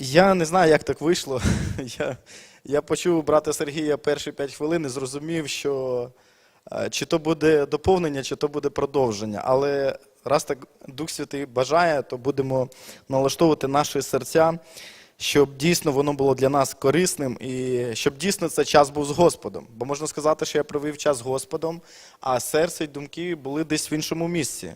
Я не знаю, як так вийшло. Я, я почув брата Сергія перші п'ять хвилин і зрозумів, що е, чи то буде доповнення, чи то буде продовження. Але раз так Дух Святий бажає, то будемо налаштовувати наші серця, щоб дійсно воно було для нас корисним і щоб дійсно цей час був з Господом. Бо можна сказати, що я провів час з Господом, а серце й думки були десь в іншому місці.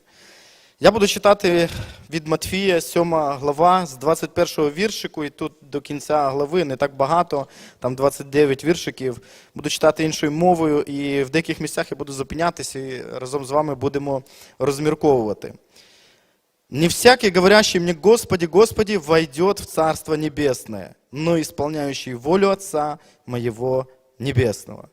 Я буду читати від Матфія, 7 глава, з 21 віршику, і тут до кінця глави не так багато, там 29 віршиків. Буду читати іншою мовою, і в деяких місцях я буду зупинятися і разом з вами будемо розмірковувати. «Не всякий, говорящий мне, Господи, Господи, войдет в Царство Небесное, но исполняющий волю Отца Моего Небесного».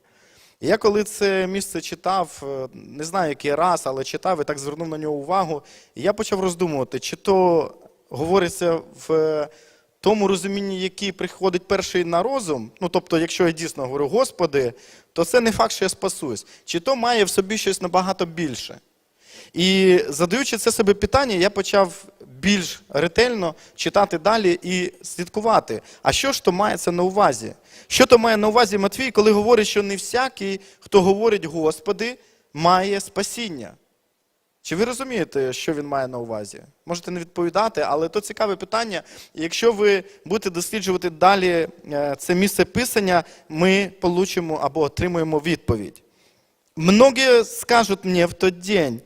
Я коли це місце читав, е, не знаю який раз, але читав і так звернув на нього увагу, і я почав роздумувати, чи то говориться в е, тому розумінні, який приходить перший на розум, ну тобто, якщо я дійсно говорю Господи, то це не факт, що я спасусь, чи то має в собі щось набагато більше. І задаючи це себе питання, я почав більш ретельно читати далі і слідкувати. А що ж то має це на увазі? Що то має на увазі Матвій, коли говорить, що не всякий, хто говорить Господи, має спасіння? Чи ви розумієте, що він має на увазі? Можете не відповідати, але то цікаве питання. Якщо ви будете досліджувати далі е, це місце писання, ми получимо або отримуємо відповідь. Многие скажут мне в тот день,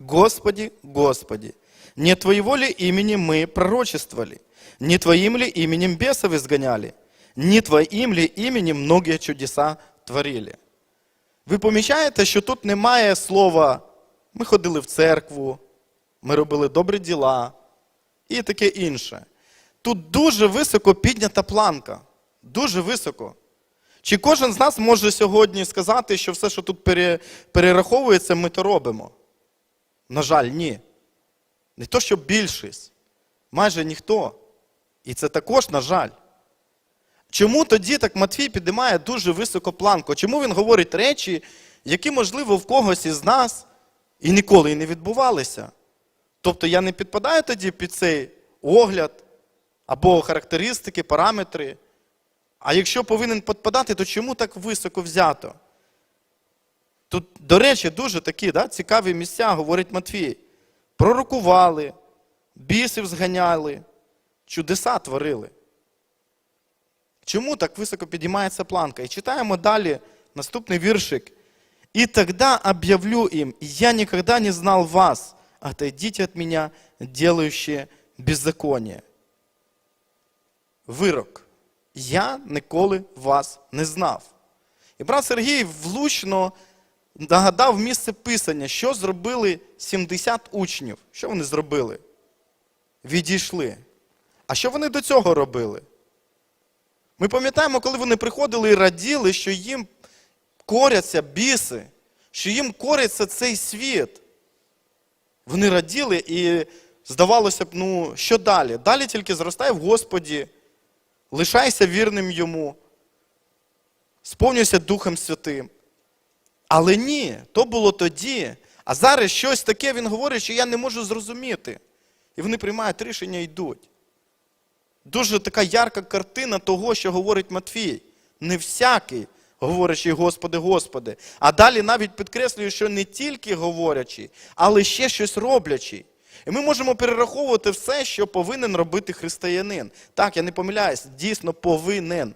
Господи, Господи, не Твоего ли имени мы пророчествовали? Не Твоим ли именем бесов изгоняли? Не Твоим ли именем многие чудеса творили? Ви помічаєте, що тут немає слова ми ходили в церкву, ми робили добрі діла і таке інше. Тут дуже високо піднята планка. Дуже високо. Чи кожен з нас може сьогодні сказати, що все, що тут перераховується, ми то робимо? На жаль, ні. Не то, що більшість, майже ніхто. І це також, на жаль. Чому тоді так Матвій піднімає дуже високу планку? Чому він говорить речі, які, можливо, в когось із нас і ніколи і не відбувалися? Тобто я не підпадаю тоді під цей огляд або характеристики, параметри. А якщо повинен підпадати, то чому так високо взято? Тут, до речі, дуже такі да, цікаві місця, говорить Матвій. Пророкували, бісів зганяли, чудеса творили. Чому так високо підіймається планка? І читаємо далі наступний віршик. «И тогда объявлю им, я никогда не знал вас, отойдите от меня, делающие беззаконие». Вирок. Я ніколи вас не знав. І брат Сергій влучно нагадав місце писання, що зробили 70 учнів. Що вони зробили? Відійшли. А що вони до цього робили? Ми пам'ятаємо, коли вони приходили і раділи, що їм коряться біси, що їм кориться цей світ. Вони раділи і здавалося б, ну, що далі? Далі тільки зростай в Господі, лишайся вірним йому, сповнюйся Духом Святим. Але ні, то було тоді. А зараз щось таке він говорить, що я не можу зрозуміти. І вони приймають рішення і йдуть. Дуже така ярка картина того, що говорить Матвій. Не всякий, говорячи Господи, Господи. А далі навіть підкреслює, що не тільки говорячи, але ще щось роблячи. І ми можемо перераховувати все, що повинен робити християнин. Так, я не помиляюсь, дійсно повинен.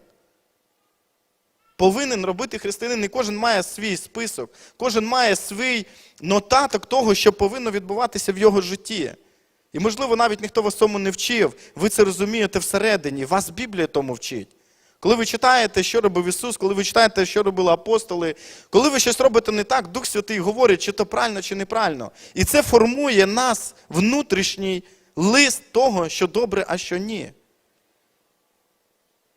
Повинен робити християнин, і кожен має свій список, кожен має свій нотаток того, що повинно відбуватися в його житті. І, можливо, навіть ніхто вас цьому не вчив, ви це розумієте всередині, вас Біблія тому вчить. Коли ви читаєте, що робив Ісус, коли ви читаєте, що робили апостоли, коли ви щось робите не так, Дух Святий говорить, чи то правильно, чи неправильно. І це формує нас внутрішній лист того, що добре, а що ні.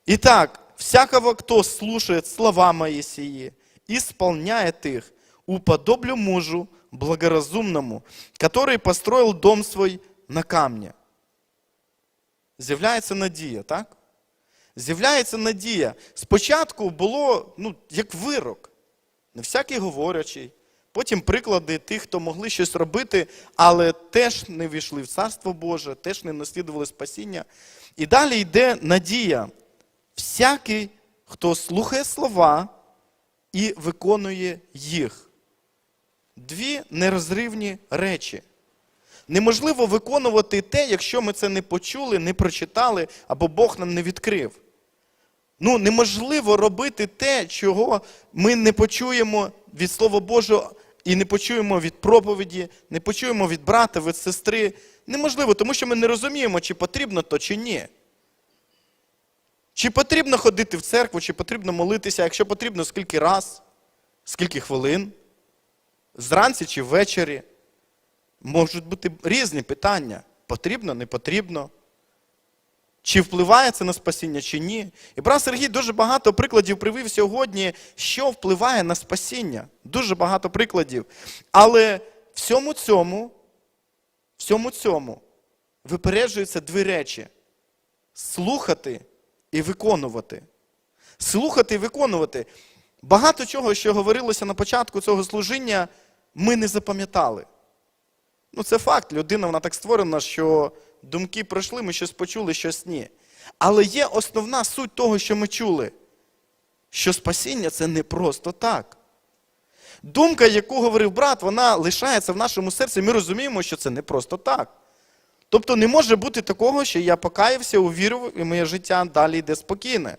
Итак, всякого, кто слушает слова мои сии, исполняет их, уподоблю мужу благоразумному, который построил дом свой на камне. З'являється надія, так? З'являється надія. Спочатку було ну, як вирок. Не всякий говорячий, Потім приклади тих, хто могли щось робити, але теж не війшли в Царство Боже, теж не наслідували спасіння. І далі йде надія. Всякий, хто слухає слова і виконує їх. Дві нерозривні речі. Неможливо виконувати те, якщо ми це не почули, не прочитали або Бог нам не відкрив. Ну, неможливо робити те, чого ми не почуємо від Слова Божого і не почуємо від проповіді, не почуємо від брата, від сестри. Неможливо, тому що ми не розуміємо, чи потрібно то, чи ні. Чи потрібно ходити в церкву, чи потрібно молитися, якщо потрібно, скільки раз, скільки хвилин, зранці чи ввечері. Можуть бути різні питання. Потрібно, не потрібно. Чи впливає це на спасіння, чи ні. І брат Сергій дуже багато прикладів привів сьогодні, що впливає на спасіння. Дуже багато прикладів. Але всьому цьому, всьому цьому випереджуються дві речі: слухати і виконувати. Слухати і виконувати. Багато чого, що говорилося на початку цього служіння, ми не запам'ятали. Ну, це факт. Людина вона так створена, що думки пройшли, ми щось почули, щось ні. Але є основна суть того, що ми чули, що спасіння це не просто так. Думка, яку говорив брат, вона лишається в нашому серці. Ми розуміємо, що це не просто так. Тобто не може бути такого, що я покаявся, увірив, і моє життя далі йде спокійне.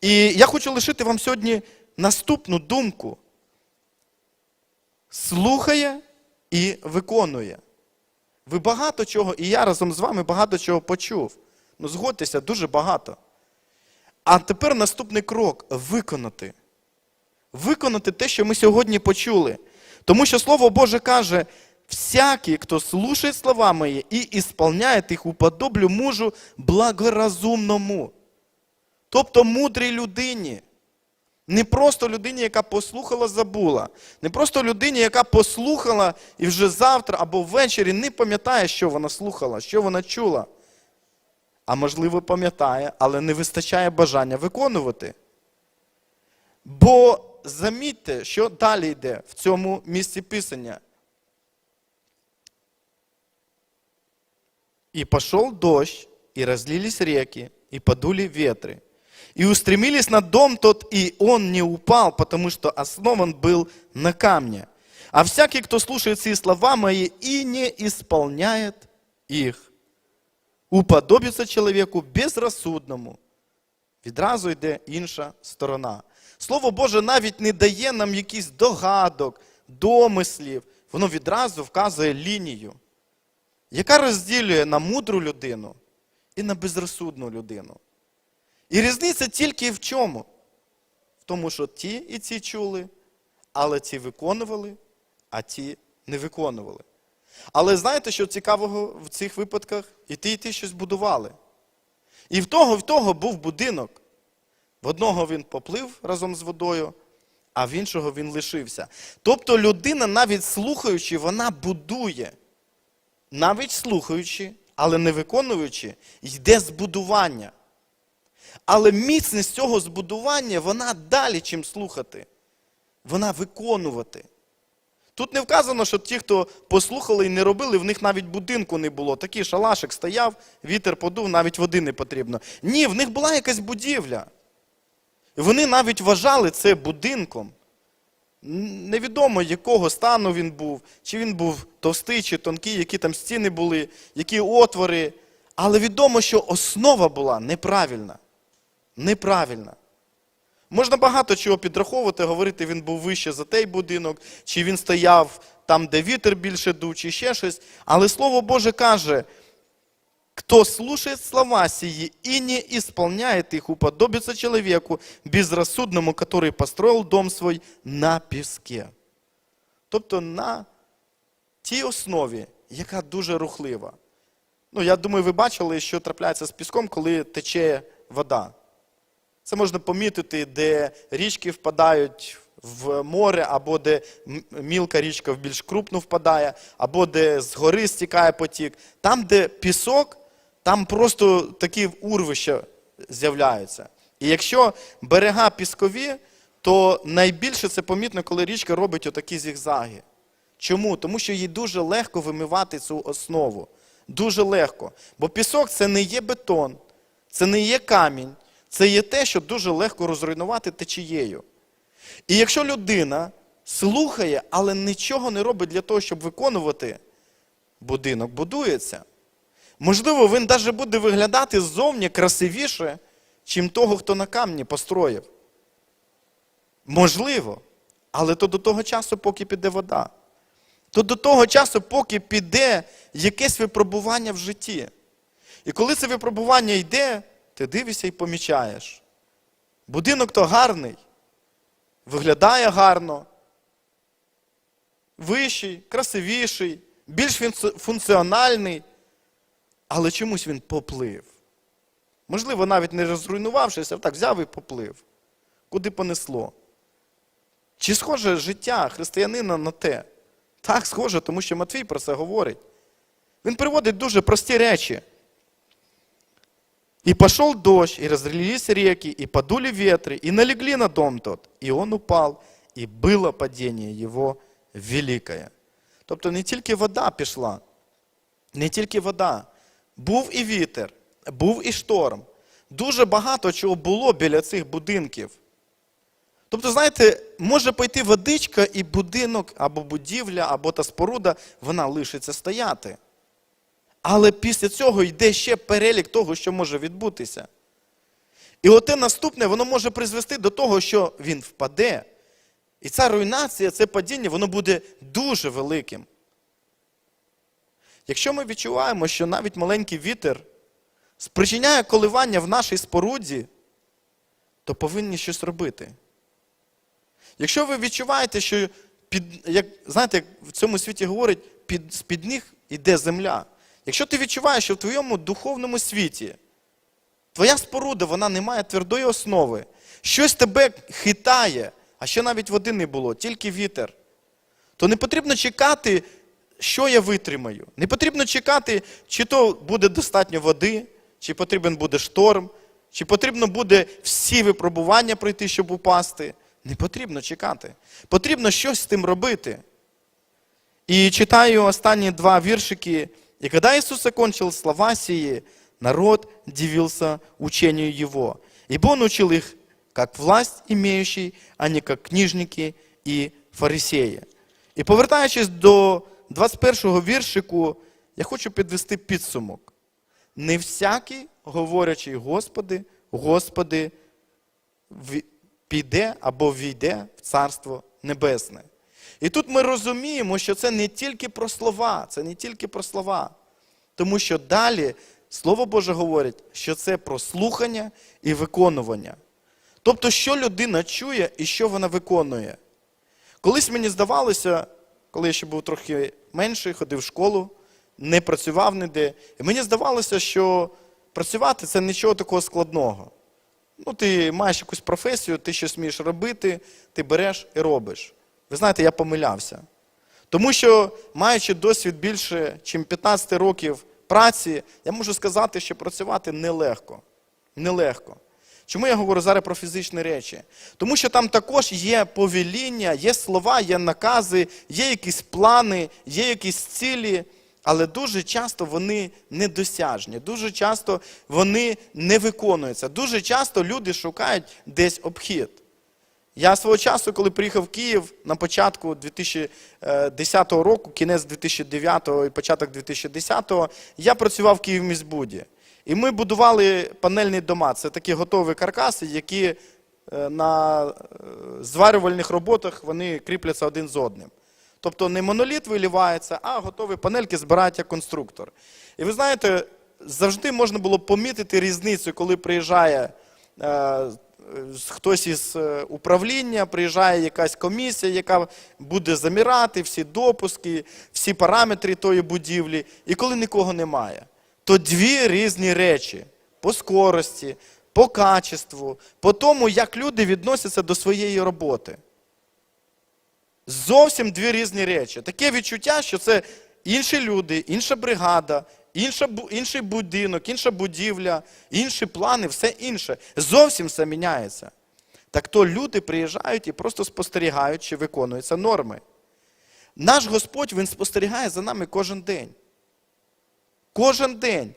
І я хочу лишити вам сьогодні наступну думку. Слухає і виконує. Ви багато чого, і я разом з вами багато чого почув. Ну, згодьтеся, дуже багато. А тепер наступний крок виконати. Виконати те, що ми сьогодні почули. Тому що Слово Боже каже: всякий, хто слушає слова мої і ісполняє їх, уподоблю мужу благоразумному. Тобто мудрій людині. Не просто людині, яка послухала, забула. Не просто людині, яка послухала і вже завтра або ввечері не пам'ятає, що вона слухала, що вона чула. А можливо, пам'ятає, але не вистачає бажання виконувати. Бо замітьте, що далі йде в цьому місці писання. И пошел дождь, и разлились реки, и подули ветры. И устремились на дом тот, и он не упал, потому что основан был на камне. А всякий, кто слушает сии слова мои и не исполняет их, уподобится чоловіку безрозсудному. Відразу йде інша сторона. Слово Боже навіть не дає нам якийсь догадок, домислів. Воно відразу вказує лінію, яка розділює на мудру людину і на безрозсудну людину. І різниця тільки в чому? В тому, що ті і ці чули, але ті виконували, а ті не виконували. Але знаєте, що цікавого в цих випадках? І ті, і ті щось будували. І в того, і в того був будинок. В одного він поплив разом з водою, а в іншого він лишився. Тобто людина, навіть слухаючи, вона будує. Навіть слухаючи, але не виконуючи, йде збудування. Але міцність цього збудування, вона далі, чим слухати. Вона виконувати. Тут не вказано, що ті, хто послухали і не робили, в них навіть будинку не було. Такий шалашик стояв, вітер подув, навіть води не потрібно. Ні, в них була якась будівля. Вони навіть вважали це будинком. Невідомо, якого стану він був, чи він був товстий, чи тонкий, які там стіни були, які отвори. Але відомо, що основа була неправильна. Неправильна. Можна багато чого підраховувати, говорити, він був вище за той будинок, чи він стояв там, де вітер більше дув, чи ще щось. Але Слово Боже каже, хто слушает слова сии и не исполняет их, уподобится человеку безрассудному, который построил дом свой на піске. Тобто на тій основі, яка дуже рухлива. Ну, я думаю, ви бачили, що трапляється з піском, коли тече вода. Це можна помітити, де річки впадають в море, або де мілка річка в більш крупну впадає, або де з гори стікає потік. Там, де пісок, там просто такі урвища з'являються. І якщо берега піскові, то найбільше це помітно, коли річка робить отакі зігзаги. Чому? Тому що їй дуже легко вимивати цю основу. Дуже легко. Бо пісок це не є бетон, це не є камінь, це є те, що дуже легко розруйнувати течією. І якщо людина слухає, але нічого не робить для того, щоб виконувати, будинок будується. Можливо, він навіть буде виглядати ззовні красивіше, чим того, хто на камні построїв. Можливо. Але то до того часу, поки піде вода. То до того часу, поки піде якесь випробування в житті. І коли це випробування йде, ти дивишся і помічаєш. Будинок то гарний, виглядає гарно, вищий, красивіший, більш функціональний, але чомусь він поплив. Можливо, навіть не розруйнувавшись, а так взяв і поплив. Куди понесло? Чи схоже життя християнина на те? Так, схоже, тому що Матвій про це говорить. Він приводить дуже прості речі. И пошел дождь, и разлились реки, и подули ветры, и налегли на дом тот. И он упал, и было падение его великое. Тобто не тільки вода пішла, не тільки вода. Був і вітер, був і шторм. Дуже багато чого було біля цих будинків. Тобто, знаєте, може пойти водичка, і будинок або будівля, або та споруда, вона лишиться стояти. Але після цього йде ще перелік того, що може відбутися. І оте наступне, воно може призвести до того, що він впаде. І ця руйнація, це падіння, воно буде дуже великим. Якщо ми відчуваємо, що навіть маленький вітер спричиняє коливання в нашій споруді, то повинні щось робити. Якщо ви відчуваєте, що під, як, знаєте, як в цьому світі говорять, під, з-під ніг йде земля. Якщо ти відчуваєш, що в твоєму духовному світі твоя споруда вона не має твердої основи, щось тебе хитає, а ще навіть води не було, тільки вітер, то не потрібно чекати, що я витримаю. Не потрібно чекати, чи то буде достатньо води, чи потрібен буде шторм, чи потрібно буде всі випробування пройти, щоб упасти. Не потрібно чекати. Потрібно щось з тим робити. И читаю останние два віршики. «И когда Иисус окончил слова сии, народ дивился учению Его, ибо Он учил их, как власть имеющий, а не как книжники і фарисеї». І повертаючись до 21-го віршику, я хочу підвести підсумок. Не всякий, говорячи Господи, Господи, піде або війде в Царство Небесне. І тут ми розуміємо, що це не тільки про слова, це не тільки про слова. Тому що далі Слово Боже говорить, що це про слухання і виконування. Тобто, що людина чує і що вона виконує. Колись мені здавалося, коли я ще був трохи менший, ходив в школу, не працював ніде, і мені здавалося, що працювати це нічого такого складного. Ну, ти маєш якусь професію, ти щось вмієш робити, ти береш і робиш. Ви знаєте, я помилявся. Тому що, маючи досвід більше, ніж 15 років праці, я можу сказати, що працювати нелегко. Нелегко. Чому я говорю зараз про фізичні речі? Тому що там також є повеління, є слова, є накази, є якісь плани, є якісь цілі, але дуже часто вони недосяжні, дуже часто вони не виконуються. Дуже часто люди шукають десь обхід. Я свого часу, коли приїхав в Київ на початку 2010 року, кінець 2009 і початок 2010, я працював в Київ Київміськбуді. І ми будували панельні дома. Це такі готові каркаси, які е, на е, зварювальних роботах вони кріпляться один з одним. Тобто не моноліт вилівається, а готові панельки збирають як конструктор. І ви знаєте, завжди можна було помітити різницю, коли приїжджає е, хтось із е, управління, приїжджає якась комісія, яка буде замірати всі допуски, всі параметри тої будівлі, і коли нікого немає. То дві різні речі по скорості, по качеству, по тому, як люди відносяться до своєї роботи. Зовсім дві різні речі. Таке відчуття, що це інші люди, інша бригада, інша, інший будинок, інша будівля, інші плани, все інше. Зовсім все міняється. так то люди приїжджають і просто спостерігають, чи виконуються норми. Наш Господь Він спостерігає за нами кожен день. Кожен день.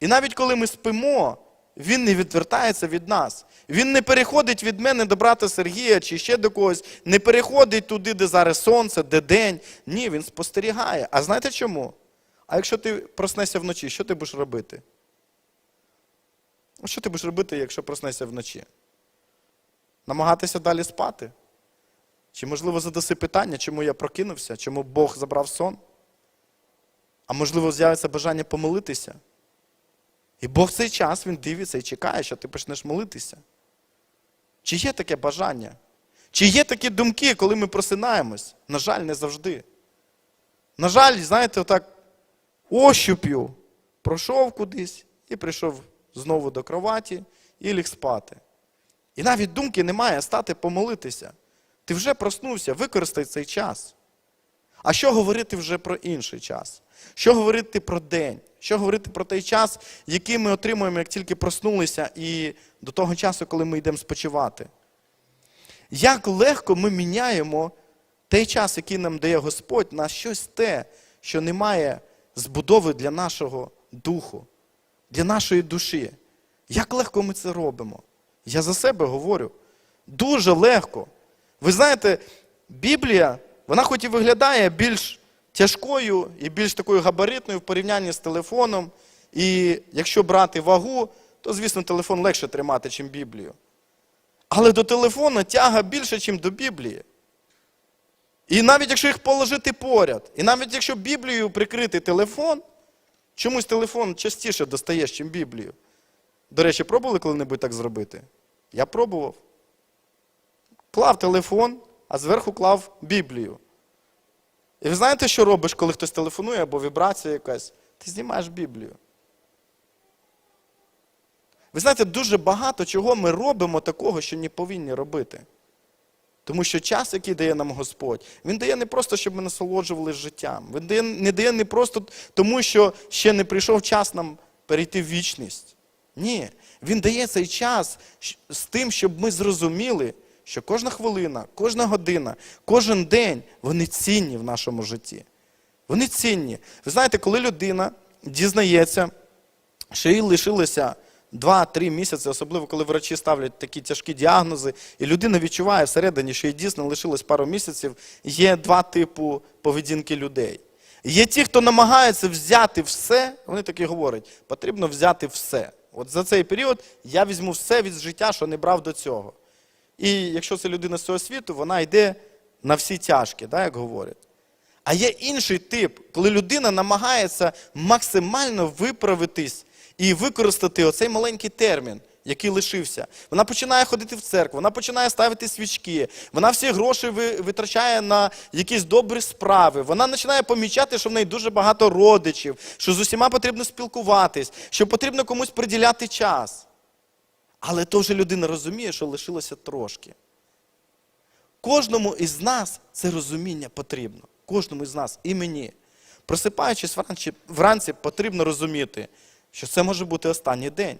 І навіть коли ми спимо, він не відвертається від нас. Він не переходить від мене до брата Сергія чи ще до когось, не переходить туди, де зараз сонце, де день. Ні, він спостерігає. А знаєте чому? А якщо ти проснешся вночі, що ти будеш робити? Що ти будеш робити, якщо проснешся вночі? Намагатися далі спати? Чи, можливо, задаси питання, чому я прокинувся, чому Бог забрав сон? А можливо, з'явиться бажання помолитися? І Бог в цей час він дивиться і чекає, що ти почнеш молитися. Чи є таке бажання? Чи є такі думки, коли ми просинаємось? На жаль, не завжди. На жаль, знаєте, отак ощуп'ю пройшов кудись і прийшов знову до кроваті і ліг спати. І навіть думки немає стати помолитися. Ти вже проснувся, використай цей час. А що говорити вже про інший час? Що говорити про день? Що говорити про той час, який ми отримуємо, як тільки проснулися, і до того часу, коли ми йдемо спочивати? Як легко ми міняємо той час, який нам дає Господь, на щось те, що не має збудови для нашого духу, для нашої душі. Як легко ми це робимо? Я за себе говорю. Дуже легко. Ви знаєте, Біблія, вона хоч і виглядає більш тяжкою і більш такою габаритною в порівнянні з телефоном. І якщо брати вагу, то, звісно, телефон легше тримати, ніж Біблію. Але до телефону тяга більше, ніж до Біблії. І навіть якщо їх положити поряд, і навіть якщо Біблією прикрити телефон, чомусь телефон частіше достаєш, ніж Біблію. До речі, пробували коли-небудь так зробити? Я пробував. Клав телефон, а зверху клав Біблію. І ви знаєте, що робиш, коли хтось телефонує або вібрація якась? Ти знімаєш Біблію. Ви знаєте, дуже багато чого ми робимо такого, що не повинні робити. Тому що час, який дає нам Господь, він дає не просто, щоб ми насолоджувалися життям. Він дає, не дає не просто тому, що ще не прийшов час нам перейти в вічність. Ні. Він дає цей час з тим, щоб ми зрозуміли, що кожна хвилина, кожна година, кожен день вони цінні в нашому житті. Вони цінні. Ви знаєте, коли людина дізнається, що їй лишилося 2-3 місяці, особливо коли врачі ставлять такі тяжкі діагнози, і людина відчуває всередині, що їй дійсно лишилось пару місяців, є два типи поведінки людей. Є ті, хто намагається взяти все, вони такі говорять, потрібно взяти все. От за цей період я візьму все від життя, що не брав до цього. І якщо це людина з цього світу, вона йде на всі тяжкі, да, як говорять. А є інший тип, коли людина намагається максимально виправитись і використати оцей маленький термін, який лишився. Вона починає ходити в церкву, вона починає ставити свічки, вона всі гроші витрачає на якісь добрі справи. Вона починає помічати, що в неї дуже багато родичів, що з усіма потрібно спілкуватись, що потрібно комусь приділяти час. Але то вже людина розуміє, що лишилося трошки. Кожному із нас це розуміння потрібно. Кожному із нас і мені. Просипаючись вранці, вранці, потрібно розуміти, що це може бути останній день.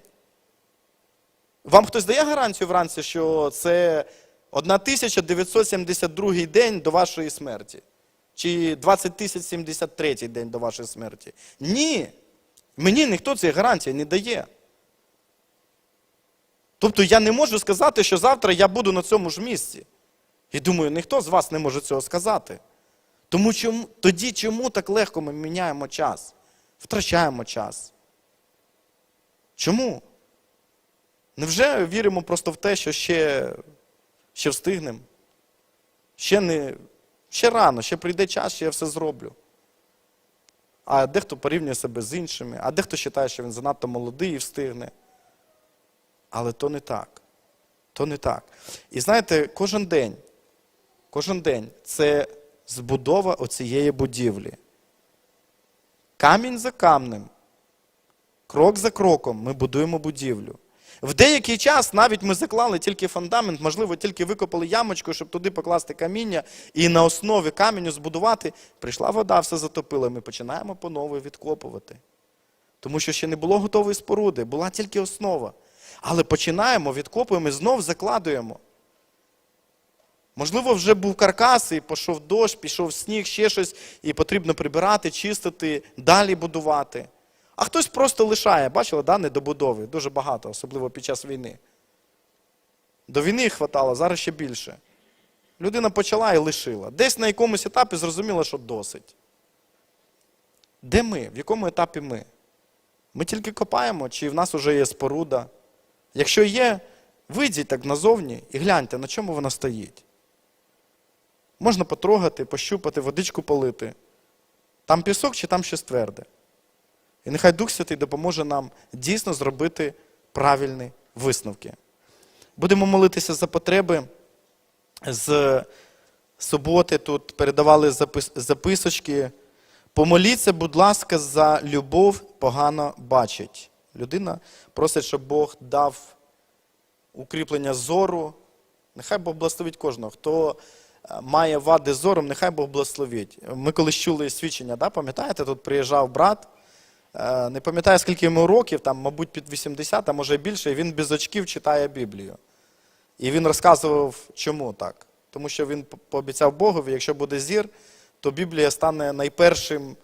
Вам хтось дає гарантію вранці, що це 1972 день до вашої смерті? Чи 20073 день до вашої смерті? Ні. Мені ніхто цієї гарантії не дає. Тобто я не можу сказати, що завтра я буду на цьому ж місці. І думаю, ніхто з вас не може цього сказати. Тому чому, тоді чому так легко ми міняємо час? Втрачаємо час. Чому? Невже віримо просто в те, що ще ще встигнемо? Ще не, ще рано, ще прийде час, що я все зроблю. А дехто порівнює себе з іншими, а дехто вважає, що він занадто молодий і встигне. Але то не так. То не так. І знаєте, кожен день, кожен день це збудова оцієї будівлі. Камінь за камнем, крок за кроком ми будуємо будівлю. В деякий час навіть ми заклали тільки фундамент, можливо, тільки викопали ямочку, щоб туди покласти каміння, і на основі каменю збудувати. Прийшла вода, все затопила, ми починаємо по новій відкопувати. Тому що ще не було готової споруди, була тільки основа. Але починаємо, відкопуємо і знов закладуємо. Можливо, вже був каркас, і пішов дощ, пішов сніг, ще щось, і потрібно прибирати, чистити, далі будувати. А хтось просто лишає, бачили, да, недобудови, дуже багато, особливо під час війни. До війни хватало, зараз ще більше. Людина почала і лишила. Десь на якомусь етапі зрозуміла, що досить. Де ми? В якому етапі ми? Ми тільки копаємо, чи в нас вже є споруда? Якщо є, вийдіть так назовні і гляньте, на чому вона стоїть. Можна потрогати, пощупати, водичку полити. Там пісок чи там щось тверде. І нехай Дух Святий допоможе нам дійсно зробити правильні висновки. Будемо молитися за потреби. З суботи тут передавали запис- записочки. Помоліться, будь ласка, за любов погано бачить. Людина просить, щоб Бог дав укріплення зору. Нехай Бог благословить кожного. Хто е, має вади зором, нехай Бог благословить. Ми колись чули свідчення, да? пам'ятаєте, тут приїжджав брат. е, Не пам'ятаю, скільки йому років, там, мабуть, під 80, а може більше, і він без очків читає Біблію. І він розказував, чому так. Тому що він пообіцяв Богові, якщо буде зір, то Біблія стане найпершим,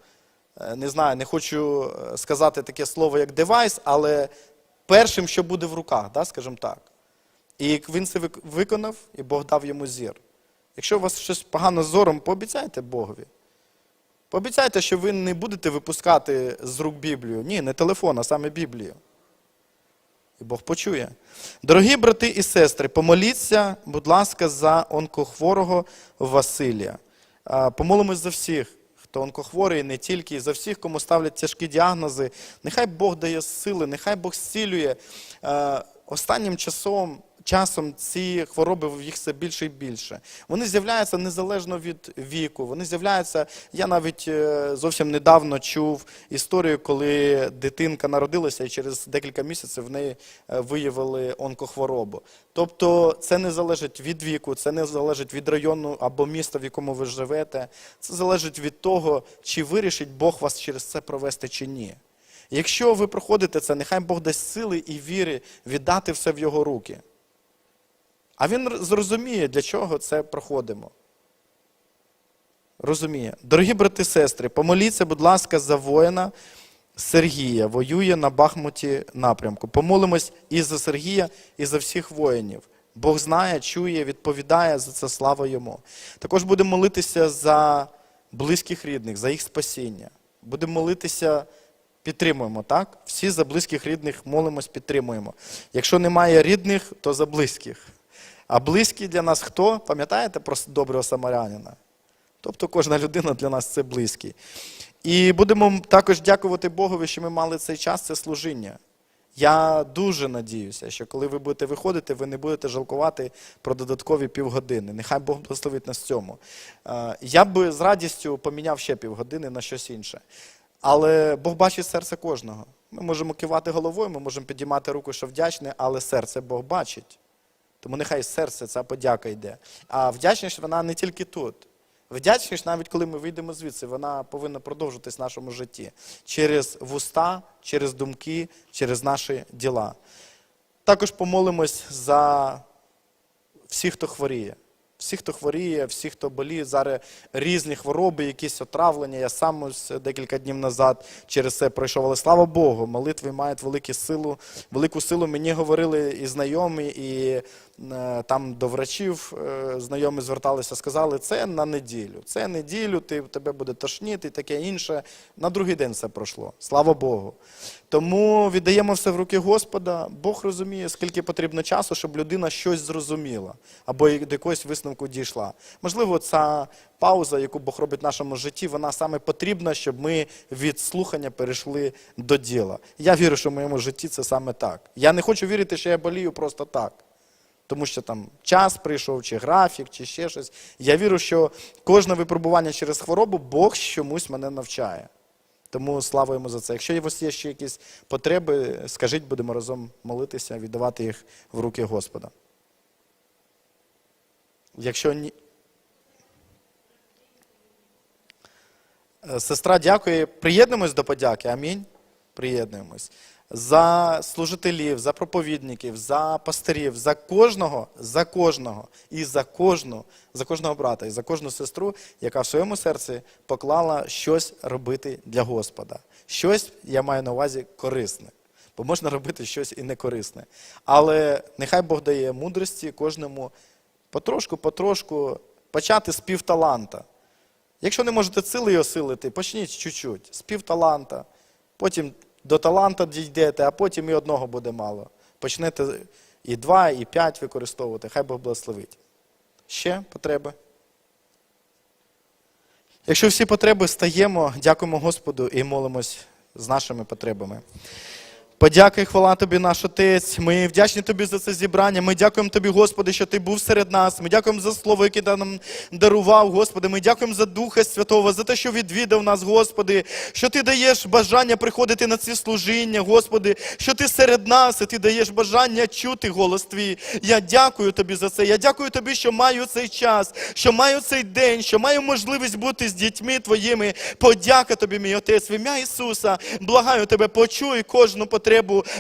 не знаю, не хочу е, сказати таке слово, як девайс, але першим, що буде в руках, да, скажімо так. І він це виконав, і Бог дав йому зір. Якщо у вас щось погано з зором, пообіцяйте Богові. Пообіцяйте, що ви не будете випускати з рук Біблію. Ні, не телефон, а саме Біблію. І Бог почує. Дорогі брати і сестри, помоліться, будь ласка, за онкохворого Василія. Помолимось за всіх, хто онкохворий, не тільки, за всіх, кому ставлять тяжкі діагнози. Нехай Бог дає сили, нехай Бог зцілює. Е, Останнім часом, часом ці хвороби в їх все більше і більше. Вони з'являються незалежно від віку. Вони з'являються. Я навіть е, зовсім недавно чув історію, коли дитинка народилася і через декілька місяців в неї е, виявили онкохворобу. Тобто це не залежить від віку, це не залежить від району або міста, в якому ви живете. Це залежить від того, чи вирішить Бог вас через це провести чи ні. Якщо ви проходите це, нехай Бог дасть сили і віри віддати все в його руки. А він зрозуміє, для чого це проходимо. Розуміє. Дорогі брати і сестри, помоліться, будь ласка, за воїна Сергія, воює на Бахмуті напрямку. Помолимось і за Сергія, і за всіх воїнів. Бог знає, чує, відповідає за це слава йому. Також будемо молитися за близьких рідних, за їх спасіння. Будемо молитися, підтримуємо, так? Всі за близьких рідних молимось, підтримуємо. Якщо немає рідних, то за близьких. А близькі для нас хто? Пам'ятаєте про доброго самарянина? Тобто кожна людина для нас це близький. І будемо також дякувати Богові, що ми мали цей час, це служіння. Я дуже надіюся, що коли ви будете виходити, ви не будете жалкувати про додаткові півгодини. Нехай Бог благословить нас в цьому. Е, Я би з радістю поміняв ще півгодини на щось інше. Але Бог бачить серце кожного. Ми можемо кивати головою, ми можемо підіймати руку, що вдячне, але серце Бог бачить. Тому нехай з серця ця подяка йде. А вдячність вона не тільки тут. Вдячність, навіть коли ми вийдемо звідси, вона повинна продовжитись в нашому житті через вуста, через думки, через наші діла. Також помолимось за всіх, хто хворіє. Всі, хто хворіє, всі, хто боліє, зараз різні хвороби, якісь отравлення. Я сам ось декілька днів назад через це пройшов. Але слава Богу, молитви мають велику силу. Велику силу мені говорили і знайомі, і е, там до врачів е, знайомі зверталися, сказали, це на неділю. Це неділю, ти, тебе буде тошніти і таке інше. На другий день все пройшло. Слава Богу. Тому віддаємо все в руки Господа. Бог розуміє, скільки потрібно часу, щоб людина щось зрозуміла або до якогось висновку дійшла. Можливо, ця пауза, яку Бог робить в нашому житті, вона саме потрібна, щоб ми від слухання перейшли до діла. Я вірю, що в моєму житті це саме так. Я не хочу вірити, що я болію просто так. Тому що там час прийшов, чи графік, чи ще щось. Я вірю, що кожне випробування через хворобу Бог чомусь мене навчає. Тому слава йому за це. Якщо у вас є ще якісь потреби, скажіть, будемо разом молитися, віддавати їх в руки Господа. Якщо ні. Е, Сестра дякує. Приєднуємось до подяки. Амінь. Приєднуємось. За служителів, за проповідників, за пастирів, за кожного, за кожного і за кожну, за кожного брата і за кожну сестру, яка в своєму серці поклала щось робити для Господа. Щось я маю на увазі корисне. Бо можна робити щось і некорисне. Але нехай Бог дає мудрості кожному потрошку, потрошку почати з півталанта. Якщо не можете силою осилити, почніть чуть-чуть, з півталанта. Потім до таланта дійдете, а потім і одного буде мало. Почнете і два, і п'ять використовувати. Хай Бог благословить. Ще потреби? Якщо всі потреби стаємо, дякуємо Господу і молимось з нашими потребами. Подяка і хвала тобі, наш Отець. Ми вдячні тобі за це зібрання. Ми дякуємо тобі, Господи, що ти був серед нас. Ми дякуємо за слово, яке ти нам дарував, Господи. Ми дякуємо за Духа Святого, за те, що відвідав нас, Господи, що ти даєш бажання приходити на ці служіння, Господи, що ти серед нас, і ти даєш бажання чути голос твій. Я дякую тобі за це. Я дякую тобі, що маю цей час, що маю цей день, що маю можливість бути з дітьми твоїми. Подяка тобі, мій Отець, в ім'я Ісуса. Благаю тебе, почуй кожну потребу,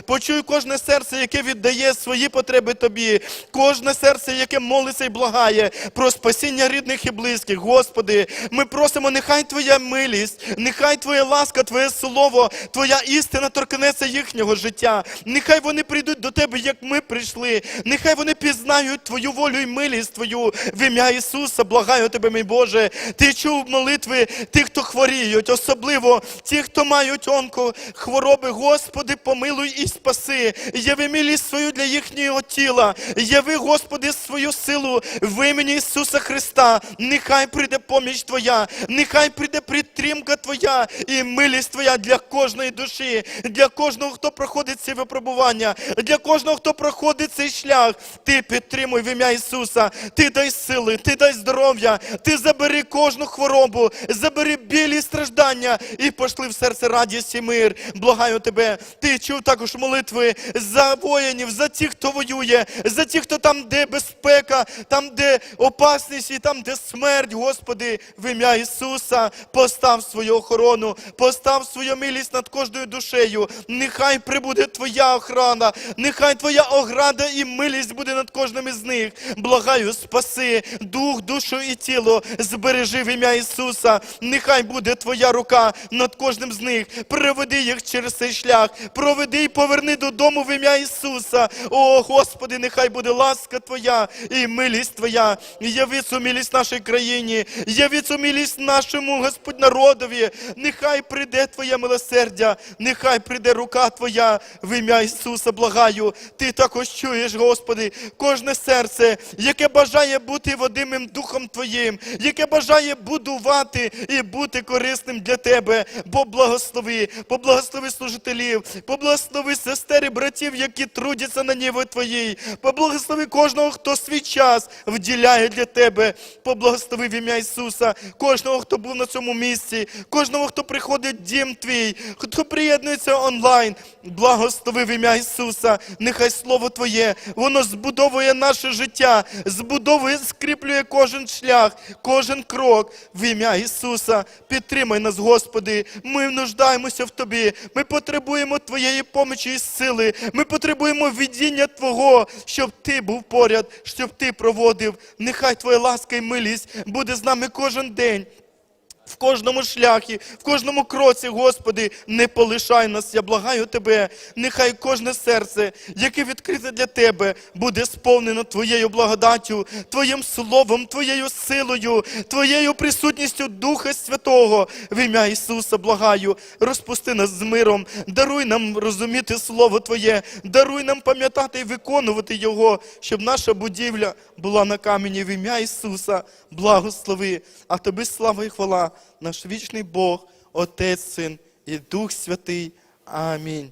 почуй кожне серце, яке віддає свої потреби тобі, кожне серце, яке молиться і благає про спасіння рідних і близьких. Господи, ми просимо, нехай Твоя милість, нехай Твоя ласка, Твоє слово, Твоя істина торкнеться їхнього життя. Нехай вони прийдуть до Тебе, як ми прийшли. Нехай вони пізнають Твою волю і милість Твою в ім'я Ісуса. Благаю Тебе, мій Боже. Ти чув молитви тих, хто хворіють, особливо ті, хто мають онко хвороби. Господи, помилуй і спаси. Яви милість свою для їхнього тіла. Яви, Господи, свою силу в імені Ісуса Христа. Нехай прийде поміч Твоя, нехай прийде підтримка Твоя і милість Твоя для кожної душі, для кожного, хто проходить ці випробування, для кожного, хто проходить цей шлях. Ти підтримуй в ім'я Ісуса. Ти дай сили, ти дай здоров'я, ти забери кожну хворобу, забери білі страждання і пошли в серце радість і мир. Благаю тебе. Ти також молитви за воїнів, за тих, хто воює, за тих, хто там, де безпека, там, де опасність і там, де смерть, Господи, в ім'я Ісуса, постав свою охорону, постав свою милість над кожною душею. Нехай прибуде Твоя охрана, нехай Твоя ограда і милість буде над кожним із них. Благаю, спаси дух, душу і тіло, збережи в ім'я Ісуса. Нехай буде Твоя рука над кожним з них. Приведи їх через цей шлях, проведи і поверни додому в ім'я Ісуса. О, Господи, нехай буде ласка Твоя і милість Твоя. Яви цю нашій країні, яви цю нашому Господь народові. Нехай прийде Твоє милосердя, нехай прийде рука Твоя в ім'я Ісуса. Благаю. Ти також чуєш, Господи, кожне серце, яке бажає бути водимим Духом Твоїм, яке бажає будувати і бути корисним для Тебе. Бо благослови, поблагослови служителів, поблагослови сестер і братів, які трудяться на ніві Твоїй. Поблагослови кожного, хто свій час вділяє для Тебе. Поблагослови в ім'я Ісуса, кожного, хто був на цьому місці, кожного, хто приходить в дім Твій, хто приєднується онлайн. Благослови в ім'я Ісуса. Нехай Слово Твоє, воно збудовує наше життя, збудовує, скріплює кожен шлях, кожен крок в ім'я Ісуса. Підтримай нас, Господи. Ми нуждаємося в Тобі. Ми потребуємо Твоєї помочі і сили. Ми потребуємо відіння Твого, щоб Ти був поряд, щоб Ти проводив. Нехай Твоя ласка і милість буде з нами кожен день. В кожному шляхі, в кожному кроці, Господи, не полишай нас, я благаю Тебе. Нехай кожне серце, яке відкрите для Тебе, буде сповнено Твоєю благодаттю, Твоїм словом, Твоєю силою, Твоєю присутністю Духа Святого. В ім'я Ісуса благаю, розпусти нас з миром, даруй нам розуміти Слово Твоє, даруй нам пам'ятати і виконувати Його, щоб наша будівля була на камені в ім'я Ісуса. Благослови, а Тобі слава і хвала, наш вічний Бог, Отець, Син і Дух Святий. Амінь.